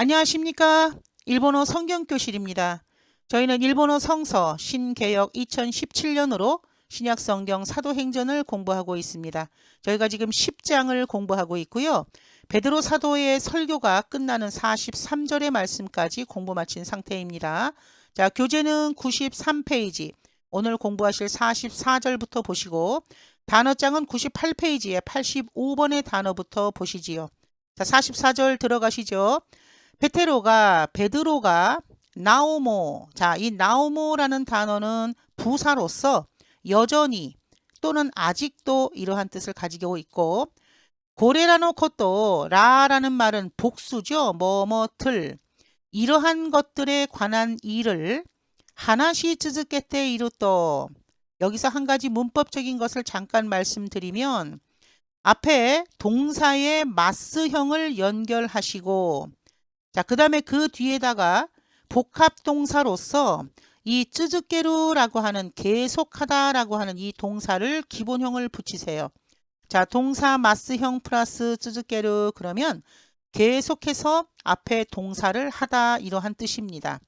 안녕하십니까? 일본어 성경교실입니다. 저희는 일본어 성서 신개역 2017년으로 신약 성경 사도행전을 공부하고 있습니다. 저희가 지금 10장을 공부하고 있고요. 베드로 사도의 설교가 끝나는 43절의 말씀까지 공부 마친 상태입니다. 자, 교재는 93페이지. 오늘 공부하실 44절부터 보시고 단어장은 98페이지에 85번의 단어부터 보시지요. 자, 44절 들어가시죠. 페테로가 베드로가 나오모. 자 이 나오모라는 단어는 부사로서 여전히 또는 아직도 이러한 뜻을 가지고 있고 고레라노 콧도 라라는 말은 복수죠. 뭐뭐틀. 이러한 것들에 관한 일을 하나시 쯔즈케테 이루또 여기서 한 가지 문법적인 것을 잠깐 말씀드리면 앞에 동사의 마스형을 연결하시고 자, 그 다음에 그 뒤에다가 복합동사로서 이 쯔즈케루라고 하는 계속하다라고 하는 이 동사를 기본형을 붙이세요. 자, 동사 마스형 플러스 쯔즈케루 그러면 계속해서 앞에 동사를 하다 이러한 뜻입니다.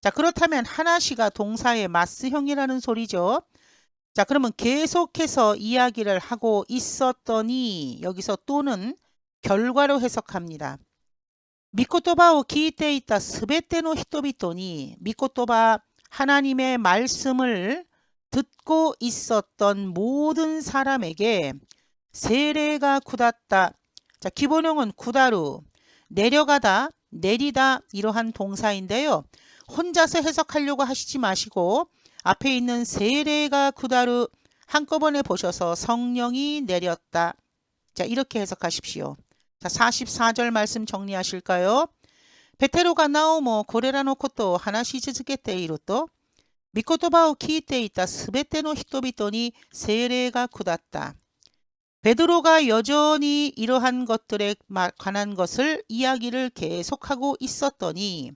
자, 그렇다면 하나시가 동사의 마스형이라는 소리죠. 자, 그러면 계속해서 이야기를 하고 있었더니 여기서 또는 결과로 해석합니다. 미코토바오 기이테 있다 스베테노 히토비토니 미코토바 하나님의 말씀을 듣고 있었던 모든 사람에게 세례가 굳었다. 자, 기본형은 구다루 내려가다, 내리다 이러한 동사인데요. 혼자서 해석하려고 하시지 마시고 앞에 있는 세례가 구다루 한꺼번에 보셔서 성령이 내렸다. 자, 이렇게 해석하십시오. 자, 44절 말씀 정리하실까요? 베테로가 나오모 고레라노 코토 하나시 즈즈게테 이루또 미코토바오 키이테 있다 스베테노 히토비토니 세례가 굳었다. 베드로가 여전히 이러한 것들에 관한 것을 이야기를 계속하고 있었더니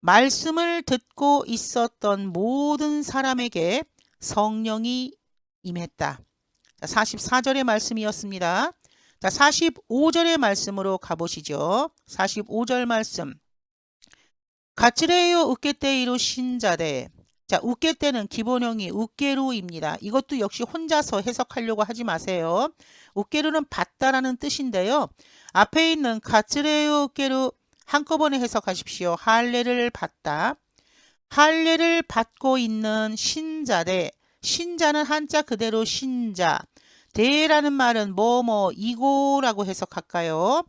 말씀을 듣고 있었던 모든 사람에게 성령이 임했다. 44절의 말씀이었습니다. 자, 45절의 말씀으로 가보시죠. 45절 말씀. 가츠레요 우케테이로 신자대. 자, 우케테는 기본형이 우케루입니다. 이것도 역시 혼자서 해석하려고 하지 마세요. 우케루는 받다라는 뜻인데요. 앞에 있는 가츠레요 우케루 한꺼번에 해석하십시오. 할례를 받다. 할례를 받고 있는 신자대. 신자는 한자 그대로 신자. 대라는 말은 뭐뭐 이고라고 해석할까요?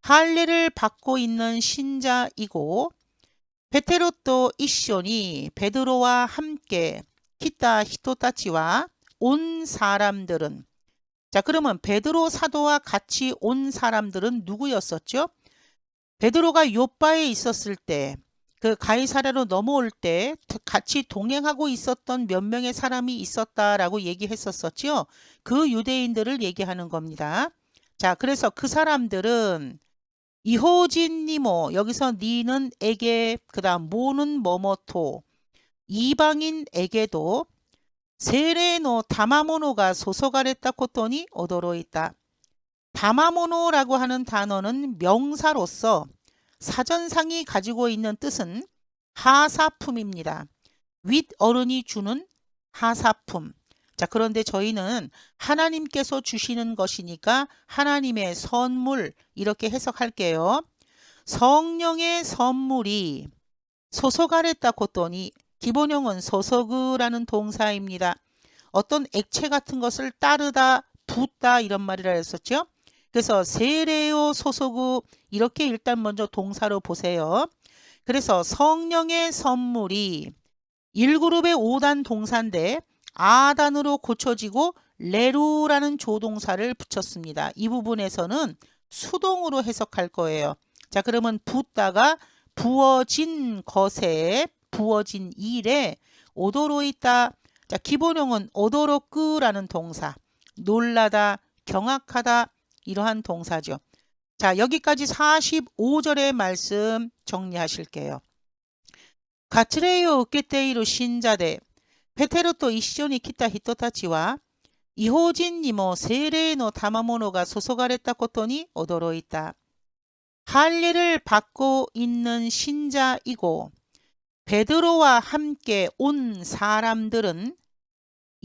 할례를 받고 있는 신자이고 베테로또 이쇼니 베드로와 함께 키타 히토타치와 온 사람들은 자 그러면 베드로 사도와 같이 온 사람들은 누구였었죠? 베드로가 요바에 있었을 때 그 가이사라로 넘어올 때 같이 동행하고 있었던 몇 명의 사람이 있었다라고 얘기했었었지요. 그 유대인들을 얘기하는 겁니다. 자, 그래서 그 사람들은 이호진 니모 여기서 니는 에게 그다음 모는 뭐뭐토 이방인에게도 세레노 다마모노가 소속하랬다 코토니 오도로 있다. 다마모노라고 하는 단어는 명사로서 사전상이 가지고 있는 뜻은 하사품입니다. 윗 어른이 주는 하사품. 자, 그런데 저희는 하나님께서 주시는 것이니까 하나님의 선물 이렇게 해석할게요. 성령의 선물이 소속하랬다 곧더니 기본형은 소속이라는 동사입니다. 어떤 액체 같은 것을 따르다, 붓다 이런 말이라 했었죠. 그래서 세례요 소속우 이렇게 일단 먼저 동사로 보세요. 그래서 성령의 선물이 1그룹의 5단 동사인데 아단으로 고쳐지고 레루라는 조동사를 붙였습니다. 이 부분에서는 수동으로 해석할 거예요. 자 그러면 붓다가 부어진 것에 부어진 일에 오도로 있다. 자 기본형은 오도로끄라는 동사 놀라다 경악하다 이러한 동사죠. 자, 여기까지 45절의 말씀 정리하실게요. 가츠레이오 우케테이로 신자대 페테로토 이시조니 키타 히토타치와 이호진 니모 세레노 다마모노가 소속하랬다 코토니 오도로 있다. 할례를 받고 있는 신자이고 베드로와 함께 온 사람들은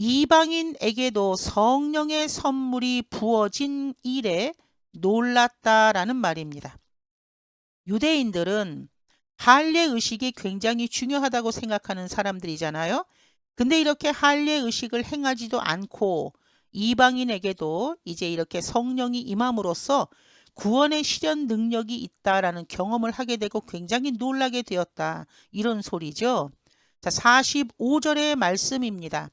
이방인에게도 성령의 선물이 부어진 일에 놀랐다라는 말입니다. 유대인들은 할례 의식이 굉장히 중요하다고 생각하는 사람들이잖아요. 근데 이렇게 할례 의식을 행하지도 않고 이방인에게도 이제 이렇게 성령이 임함으로써 구원의 실현 능력이 있다라는 경험을 하게 되고 굉장히 놀라게 되었다. 이런 소리죠. 자, 45절의 말씀입니다.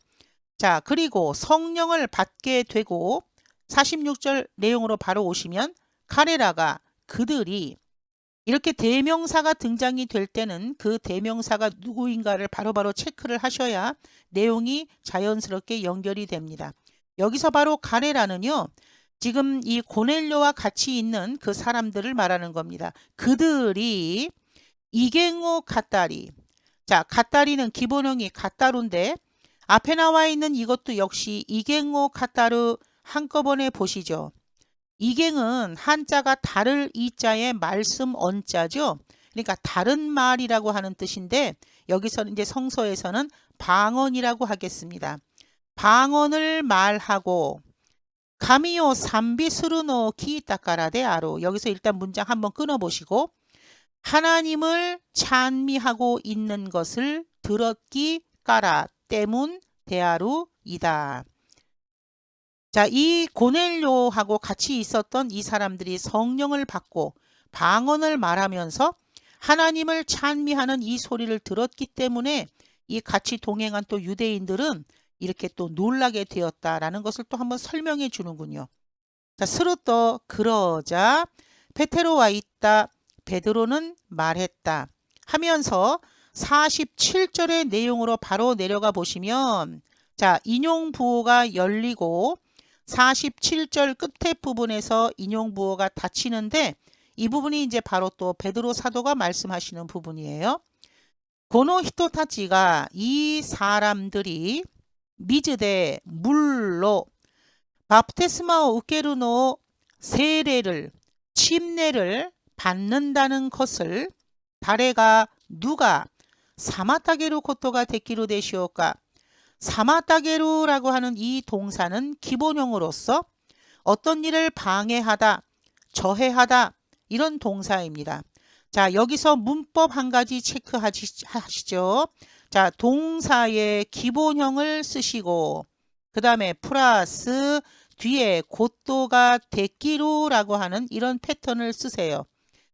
자, 그리고 성령을 받게 되고 46절 내용으로 바로 오시면 카레라가 그들이 이렇게 대명사가 등장이 될 때는 그 대명사가 누구인가를 바로 바로 체크를 하셔야 내용이 자연스럽게 연결이 됩니다. 여기서 바로 가레라는요. 지금 이 고넬료와 같이 있는 그 사람들을 말하는 겁니다. 그들이 이갱호 갓다리. 자, 갓다리는 기본형이 갓다루인데 앞에 나와 있는 이것도 역시 이갱호 갓다루 한꺼번에 보시죠. 이갱은 한자가 다를 이자의 말씀 언자죠. 그러니까 다른 말이라고 하는 뜻인데 여기서는 이제 성서에서는 방언이라고 하겠습니다. 방언을 말하고 가미요 삼비스루노 키타카라데 아로 여기서 일단 문장 한번 끊어 보시고 하나님을 찬미하고 있는 것을 들었기 까라 때문 대하루이다. 자, 이 고넬료하고 같이 있었던 이 사람들이 성령을 받고 방언을 말하면서 하나님을 찬미하는 이 소리를 들었기 때문에 이 같이 동행한 또 유대인들은 이렇게 또 놀라게 되었다라는 것을 또 한번 설명해 주는군요. 자, 스루떠 그러자 페테로와 있다 베드로는 말했다 하면서 47절의 내용으로 바로 내려가 보시면 자, 인용 부호가 열리고 47절 끝에 부분에서 인용 부호가 닫히는데 이 부분이 이제 바로 또 베드로 사도가 말씀하시는 부분이에요. 고노 히토타치가 이 사람들이 미즈데 물로 바프테스마오 우케르노 세례를 침례를 받는다는 것을 다레가 누가 사마타게루 코토가 데키로 되시오까 사마타게루라고 하는 이 동사는 기본형으로서 어떤 일을 방해하다, 저해하다 이런 동사입니다. 자, 여기서 문법 한 가지 체크하시죠. 자, 동사의 기본형을 쓰시고 그 다음에 플러스 뒤에 곧도가 데끼루라고 하는 이런 패턴을 쓰세요.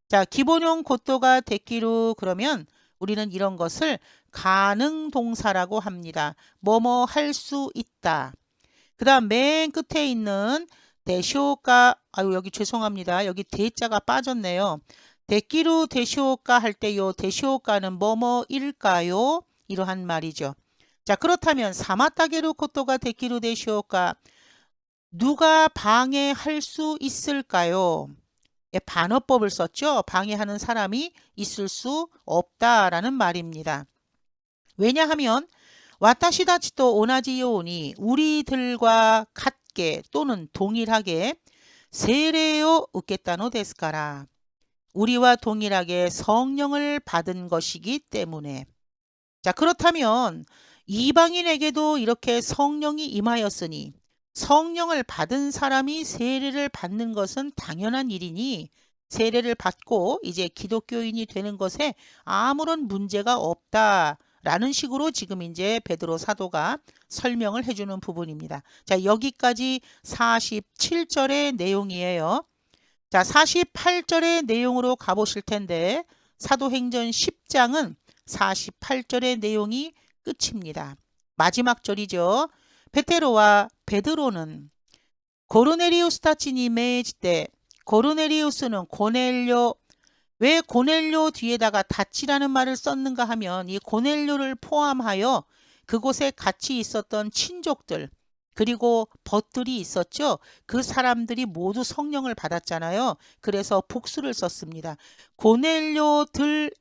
자, 기본형 곧도가 데끼루 그러면 우리는 이런 것을 가능 동사라고 합니다. 뭐뭐 할 수 있다. 그 다음 맨 끝에 있는 대시오가 아유 여기 죄송합니다. 여기 대자가 빠졌네요. 대기로 대시오가 할 때 요 대시오가는 뭐뭐일까요? 이러한 말이죠. 자 그렇다면 사마타게로 코토가 대기로 대시오가 누가 방해할 수 있을까요? 예, 반어법을 썼죠. 방해하는 사람이 있을 수 없다라는 말입니다. 왜냐하면 와타시다치도 오나지요니 우리들과 같게 또는 동일하게 세례요 웃겠다노 데스카라 우리와 동일하게 성령을 받은 것이기 때문에 자 그렇다면 이방인에게도 이렇게 성령이 임하였으니 성령을 받은 사람이 세례를 받는 것은 당연한 일이니 세례를 받고 이제 기독교인이 되는 것에 아무런 문제가 없다. 라는 식으로 지금 이제 베드로 사도가 설명을 해주는 부분입니다. 자, 여기까지 47절의 내용이에요. 자, 48절의 내용으로 가보실 텐데 사도행전 10장은 48절의 내용이 끝입니다. 마지막 절이죠. 페테로와 베드로는 고르네리우스 타치님의 때 고르네리우스는 고넬료 왜 고넬료 뒤에다가 다치라는 말을 썼는가 하면 이 고넬료를 포함하여 그곳에 같이 있었던 친족들 그리고 벗들이 있었죠. 그 사람들이 모두 성령을 받았잖아요. 그래서 복수를 썼습니다. 고넬료들에게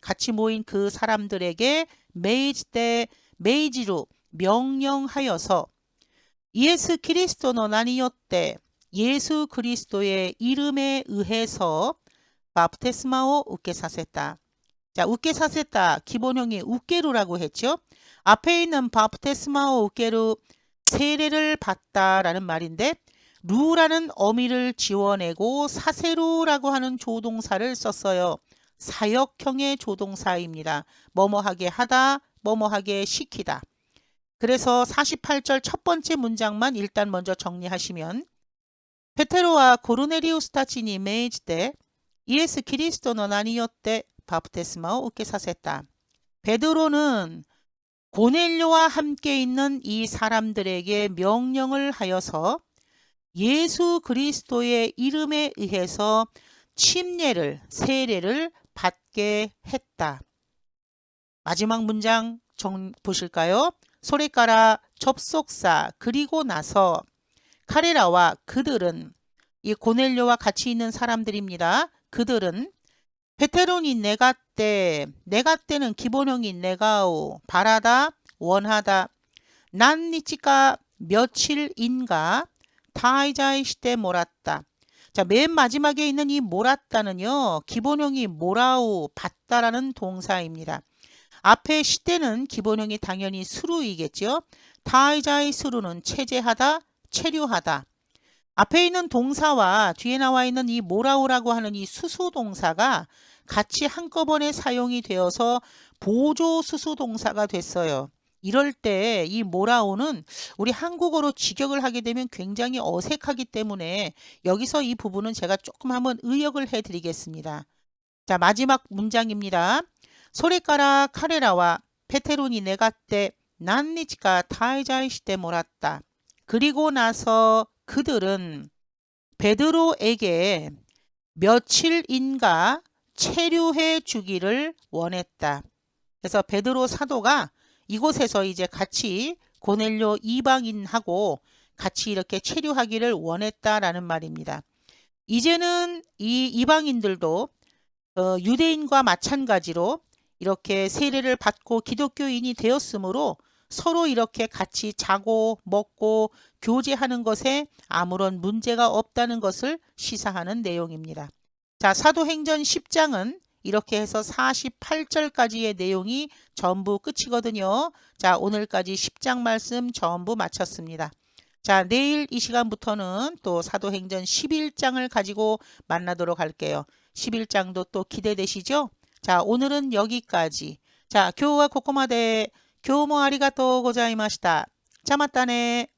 같이 모인 그 사람들에게 메이지 때 메이지로 명령하여서 예수 그리스도는 아니었대. 예수 그리스도의 이름에 의해서 바프테스마오 웃게 사세다. 자, 웃게 사세다. 기본형이 웃게루라고 했죠. 앞에 있는 바프테스마오 웃게루 세례를 받다라는 말인데 루라는 어미를 지워내고 사세루라고 하는 조동사를 썼어요. 사역형의 조동사입니다. 뭐뭐하게 하다, 뭐뭐하게 시키다. 그래서 48절 첫 번째 문장만 일단 먼저 정리하시면 페테로와 고르네리우 스 타치니 메이지 때 이에스 키리스토노 나니요때 바프테스마오 웃게 사세다. 베드로는 고넬료와 함께 있는 이 사람들에게 명령을 하여서 예수 그리스도의 이름에 의해서 침례를 세례를 받게 했다. 마지막 문장 정 보실까요? 소리가라 접속사 그리고 나서 카레라와 그들은 이 고넬료와 같이 있는 사람들입니다. 그들은 베테론이 내가 때, 내가 때는 기본형이 내가오, 바라다, 원하다. 난 니치가 며칠인가 타이자이 시대 몰았다. 자, 맨 마지막에 있는 이 몰았다는요, 기본형이 몰아오, 받다라는 동사입니다. 앞에 시대는 기본형이 당연히 수루이겠죠. 타이자이 수루는 체제하다, 체류하다. 앞에 있는 동사와 뒤에 나와 있는 이 모라오라고 하는 이 수수 동사가 같이 한꺼번에 사용이 되어서 보조 수수 동사가 됐어요. 이럴 때 이 모라오는 우리 한국어로 직역을 하게 되면 굉장히 어색하기 때문에 여기서 이 부분은 제가 조금 한번 의역을 해 드리겠습니다. 자, 마지막 문장입니다. 몰았다. 그리고 나서 그들은 베드로에게 며칠인가 체류해 주기를 원했다. 그래서 베드로 사도가 이곳에서 이제 같이 고넬료 이방인하고 같이 이렇게 체류하기를 원했다라는 말입니다. 이제는 이 이방인들도 어, 유대인과 마찬가지로 이렇게 세례를 받고 기독교인이 되었으므로 서로 이렇게 같이 자고 먹고 교제하는 것에 아무런 문제가 없다는 것을 시사하는 내용입니다. 자, 사도행전 10장은 이렇게 해서 48절까지의 내용이 전부 끝이거든요. 자, 오늘까지 10장 말씀 전부 마쳤습니다. 자, 내일 이 시간부터는 또 사도행전 11장을 가지고 만나도록 할게요. 11장도 또 기대되시죠? 자, 오늘은 여기까지. 자, 교우와 코코마데 교모 아리가또 고자이마시다. 자, 맞다네.